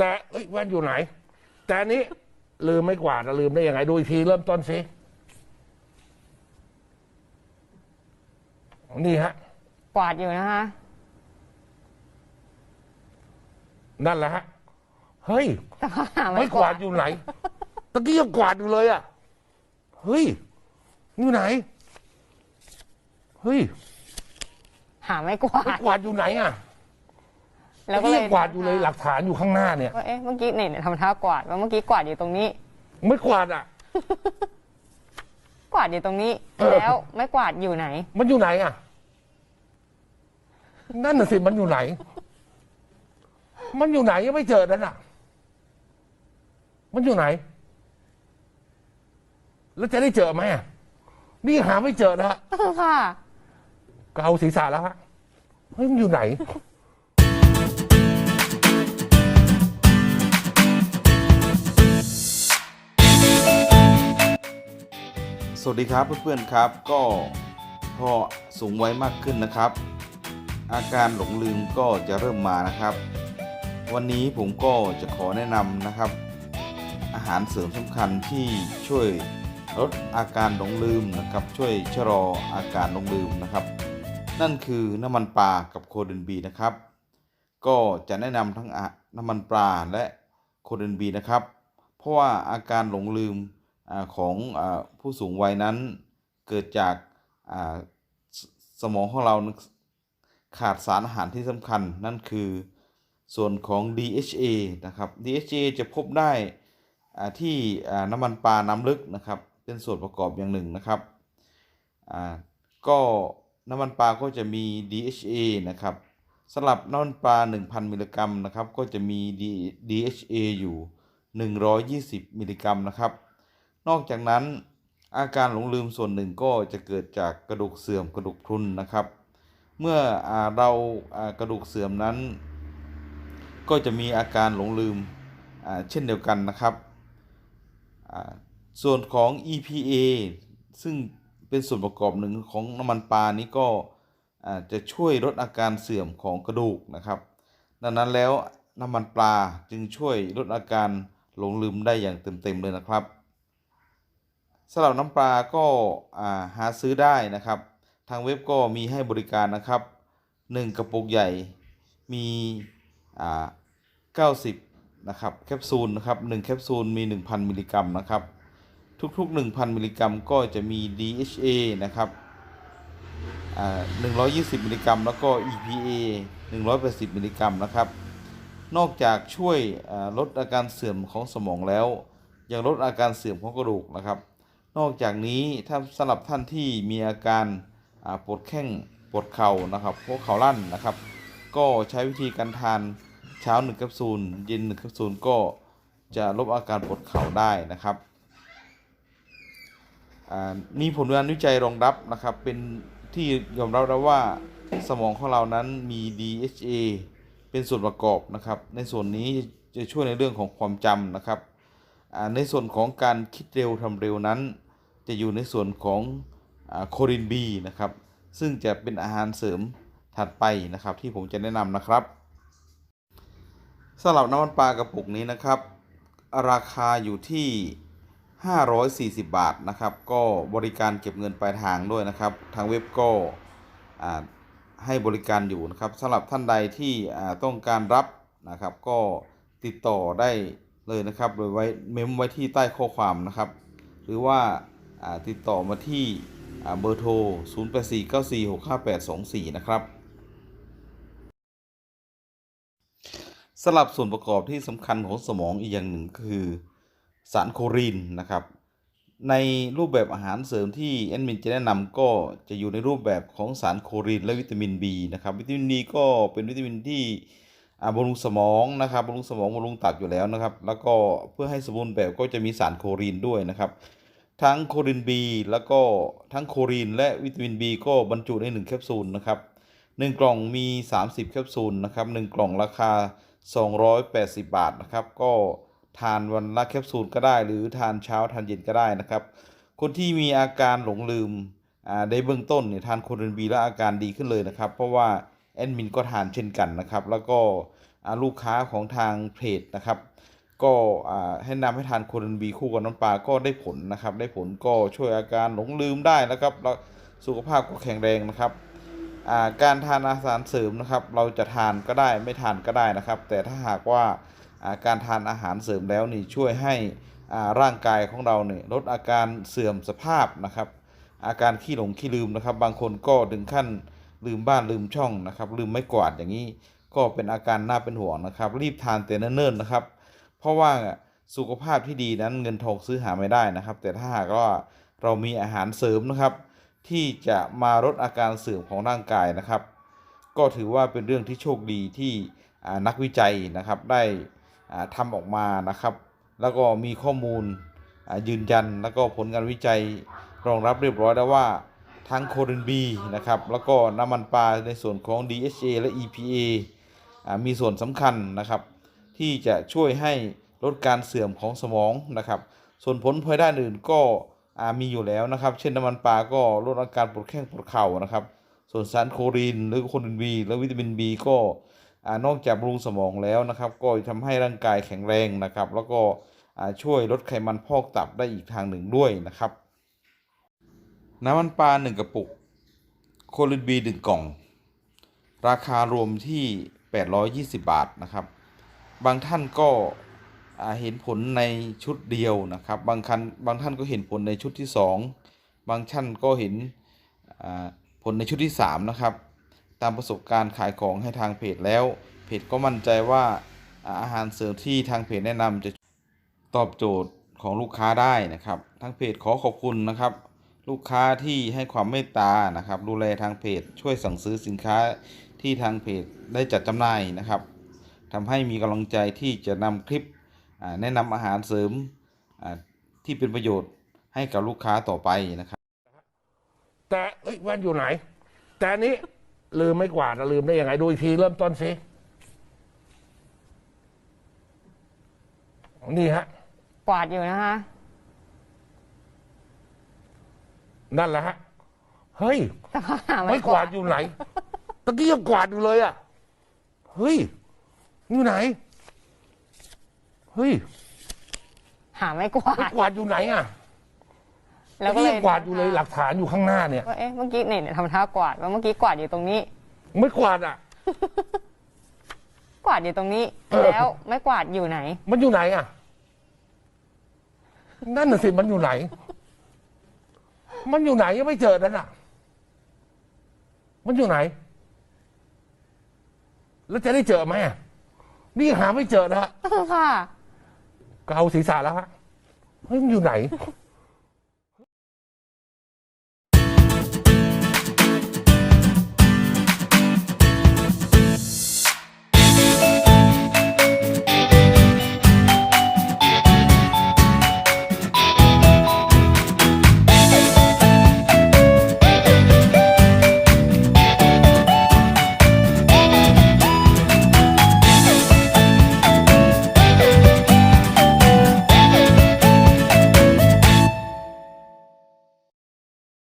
แต่เอ้ยแว่นอยู่ไหน แต่อันนี้ลืมไม่กวาดอะลืมได้ยังไง ดูอีกทีเริ่มต้นสินี่ฮะ กวาดอยู่นะคะ นั่นแหละฮะ เฮ้ย แต่ว่าหาไม่ไม่กกวาวาดดอยู่ไหน ตะกี้ยังกวาดอยู่เลยอะ เฮ้ย อยู่ไหน เฮ้ยหาไม่กวาไม่ดกวาดอยู่ไหนอะ แล้วตะก็กี้เลยัยงกวาดอยู่เลยหลักฐานอยู่ข้างหน้าเนี่ยว่าเอ๊ะเมื่อกี้เนี่ยทำท่ากวาดว่าเมื่อกี้กวาดอยู่ตรงนี้ ไม่กวาดอะ กวาดอยู่ตรงนี้ เออ แล้วไม่กวาดอยู่ไหน มันอยู่ไหนอะ นั่นน่ะสิมันอยู่ไหน มันอยู่ไหนยังไม่เจอนั่นอะ มันอยู่ไหน แล้วจะได้เจอไหมอะ นี่หาไม่เจอนะฮะค่ะ เกาศีรษะแล้วฮะเฮ้ยมันอยู่ไหน สวัสดีครับเพื่อนๆครับ ก็พอสูงไวัยมากขึ้นนะครับ อาการหลงลืมก็จะเริ่มมานะครับ วันนี้ผมก็จะขอแนะนำนะครับ อาหารเสริมสำคัญที่ช่วยลดอาการหลงลืมนะครับ ช่วยชะลออาการหลงลืมนะครับ นั่นคือน้ำมันปลากับโคเดนบีนะครับ ก็จะแนะนำทั้งน้ำมันปลาและโคเดนบีนะครับ เพราะว่าอาการหลงลืม ของผู้สูงวัยนั้นเกิดจากสมองของเราขาดสารอาหารที่สำคัญนั่นคือส่วนของ DHA นะครับ DHA จะพบได้ที่น้ำมันปลาน้ำลึกนะครับ เป็นส่วนประกอบอย่างหนึ่งนะครับก็น้ำมันปลาก็จะมี DHA นะครับสำหรับน้ำมันปลา 1,000 มิลลิกรัมนะครับ ก็จะมี D- DHA อยู่ 120 มิลลิกรัมนะครับ นอกจากนั้นอาการหลงลืมส่วนหนึ่งก็จะเกิดจากกระดูกเสื่อมกระดูกพรุนนะครับ เมื่ออเราากระดูกเสื่อมนั้น ก็จะมีอาการหลงลืมเช่นเดียวกันนะครับ ส่วนของ EPA ซึ่งเป็นส่วนประกอบหนึ่งของน้ำมันปลานี้ก็จะช่วยลดอาการเสื่อมของกระดูกนะครับ ดังนั้นแล้วน้ำมันปลาจึงช่วยลดอาการหลงลืมได้อย่างเต็มๆเลยนะครับ สำหรับน้ำปลาก็าหาซื้อได้นะครับ ทางเว็บก็มีให้บริการนะครับ 1 กระปุกใหญ่มีอ่า90นะครับแคปซูลนะครับ1แคปซูลมี 1,000 มิลลิกรัมนะครับ ทุกๆ 1,000 มิลลิกรัมก็จะมี DHA นะครับอ่า120 มิลลิกรัมแล้วก็ EPA 180 มิลลิกรัมนะครับ นอกจากช่วยลดอาการเสื่อมของสมองแล้ว ยังลดอาการเสื่อมของกระดูกนะครับ นอกจากนี้ถ้าสำหรับท่านที่มีอาการปวดแข้งปวดเข่านะครับพวกเข่าลั่นนะครับ ก็ใช้วิธีการทานเช้า1แคปซูลเย็น1แคปซูลก็จะลดอาการปวดเข่าได้นะครับมีผลงานวิจัยรองรับนะครับ เป็นที่ยอมรับแล้วว่าสมองของเรานั้นมี DHA เป็นส่วนประกอบนะครับ ในส่วนนี้จะช่วยในเรื่องของความจำนะครับ ในส่วนของการคิดเร็วทำเร็วนั้น จะอยู่ในส่วนของโครินบีนะครับ ซึ่งจะเป็นอาหารเสริมถัดไปนะครับ ที่ผมจะแนะนำนะครับสำหรับน้ำมันปลากระปุกนี้นะครับ ราคาอยู่ที่ 540 บาทนะครับ ก็บริการเก็บเงินปลายทางด้วยนะครับ ทางเว็บก็ให้บริการอยู่นะครับสำหรับท่านใดที่ต้องการรับนะครับ ก็ติดต่อได้ เลยนะครับโดยไว้เมมไว้ที่ใต้ข้อความนะครับ หรือว่าติดต่อมาที่เบอร์โทร 0849465824 นะครับสำหรับส่วนประกอบที่สำคัญของสมองอีกอย่างหนึ่งก็คือสารโคลีนนะครับ ในรูปแบบอาหารเสริมที่แอดมินจะแนะนำก็จะอยู่ในรูปแบบของสารโคลีนและวิตามิน B นะครับ วิตามิน B ก็เป็นวิตามินที่ บำรุงสมองนะครับบำรุงสมองบำรุงตับอยู่แล้วนะครับ แล้วก็เพื่อให้สมบูรณ์แบบก็จะมีสารโคลีนด้วยนะครับ ทั้งโคลิน B แล้วก็ทั้งโคลีนและวิตามิน B ก็บรรจุใน1แคปซูลนะครับ1กล่องมี 30แคปซูลนะครับ1กล่องราคา 280 บาทนะครับ ก็ทานวันละแคปซูลก็ได้ หรือทานเช้าทานเย็นก็ได้นะครับ คนที่มีอาการหลงลืมในเบื้องต้นเนี่ยทานโคลิน B แล้วอาการดีขึ้นเลยนะครับ เพราะว่า แอดมินก็ทานเช่นกันนะครับ แล้วก็ลูกค้าของทางเพจนะครับ ก็ให้นำให้ทานโคเรนบีคู่กับน้ำปลาก็ได้ผลนะครับ ได้ผลก็ช่วยอาการหลงลืมได้นะครับแล้วสุขภาพก็แข็งแรงนะครับาการทานอาหารเสริมนะครับ เราจะทานก็ได้ไม่ทานก็ได้นะครับ แต่ถ้าหากว่าาการทานอาหารเสริมแล้วนี่ช่วยให้ร่างกายของเราเนี่ยลดอาการเสื่อมสภาพนะครับ อาการขี้หลงขี้ลืมนะครับ บางคนก็ถึงขั้น ลืมบ้านลืมช่องนะครับ ลืมไม่กวาดอย่างนี้ ก็เป็นอาการน่าเป็นห่วงนะครับ รีบทานแต่เนิ่นๆนะครับ เพราะว่าสุขภาพที่ดีนั้นเงินทองซื้อหาไม่ได้นะครับ แต่ถ้าหากว่าเรามีอาหารเสริมนะครับ ที่จะมาลดอาการเสื่อมของร่างกายนะครับ ก็ถือว่าเป็นเรื่องที่โชคดีที่นักวิจัยนะครับได้อ่าทำออกมานะครับ แล้วก็มีข้อมูลยืนยัน แล้วก็ผลการวิจัยรองรับเรียบร้อยแล้วว่า ทั้งโคเรนบีนะครับแล้วก็น้ำมันปลาในส่วนของ DHA และ EPA มีส่วนสำคัญนะครับที่จะช่วยให้ลดการเสื่อมของสมองนะครับส่วนผลพลอยได้อื่นก็มีอยู่แล้วนะครับ เช่นน้ำมันปลาก็ลดอาการปวดแข้งปวดเข่านะครับ ส่วนสารโคลีนหรือโคลินบีและวิตามินบีก็นอกจากบำรุงสมองแล้วนะครับ ก็ทำให้ร่างกายแข็งแรงนะครับ แล้วก็ช่วยลดไขมันพอกตับได้อีกทางหนึ่งด้วยนะครับ น้ำมันปลาหนึ่งกระปุก โคลินบีหนึ่งกล่อง ราคารวมที่ 820 บาทนะครับ บางท่านก็เห็นผลในชุดเดียวนะครับ บางคันบางท่านก็เห็นผลในชุดที่ 2 บางท่านก็เห็นผลในชุดที่ 3 นะครับ ตามประสบการณ์ขายของให้ทางเพจแล้ว เพจก็มั่นใจว่าอาหารเสริมที่ทางเพจแนะนำจะตอบโจทย์ของลูกค้าได้นะครับ ทางเพจขอขอบคุณนะครับ ลูกค้าที่ให้ความเมตตานะครับ ดูแลทางเพจ ช่วยสั่งซื้อสินค้าที่ทางเพจได้จัดจำหน่ายนะครับทำให้มีกำลังใจที่จะนำคลิปอ่าแนะนำอาหารเสริมอ่าที่เป็นประโยชน์ให้กับลูกค้าต่อไปนะครับ แต่เอ้ยแว่นอยู่ไหน แต่อันนี้ลืมไม่กวาดอะลืมได้ยังไง ดูอีกทีเริ่มต้นสินี่ฮะ กวาดอยู่นะคะ นั่นแหละฮะ เฮ้ยแต่ว่าหาไม่ไม่กกวาวาดดอยู่ไหน ตะกี้ยังกวาดอยู่เลยอะ เฮ้ย อยู่ไหน เฮ้ย หาไม่กวาไม่ดกวาดอยู่ไหนอะแล้วตะก็กี้เลยัยงกวาดอยู่เลยหลักฐานอยู่ข้างหน้าเนี่ย ว่าเอ๊ะเมื่อกี้เนี่ยทำท่ากวาดว่าเมื่อกี้กวาดอยู่ตรงนี้ ไม่กวาดอะ กวาดอยู่ตรงนี้ เออ แล้วไม่กวาดอยู่ไหน มันอยู่ไหนอะ นั่นน่ะสิ มันอยู่ไหน มันอยู่ไหนยังไม่เจอนั่นอะ มันอยู่ไหน แล้วจะได้เจอไหมอะนี่ยังหาไม่เจอนะฮะค่ะเกาศีรษะแล้วฮะเฮ้ยมันอยู่ไหน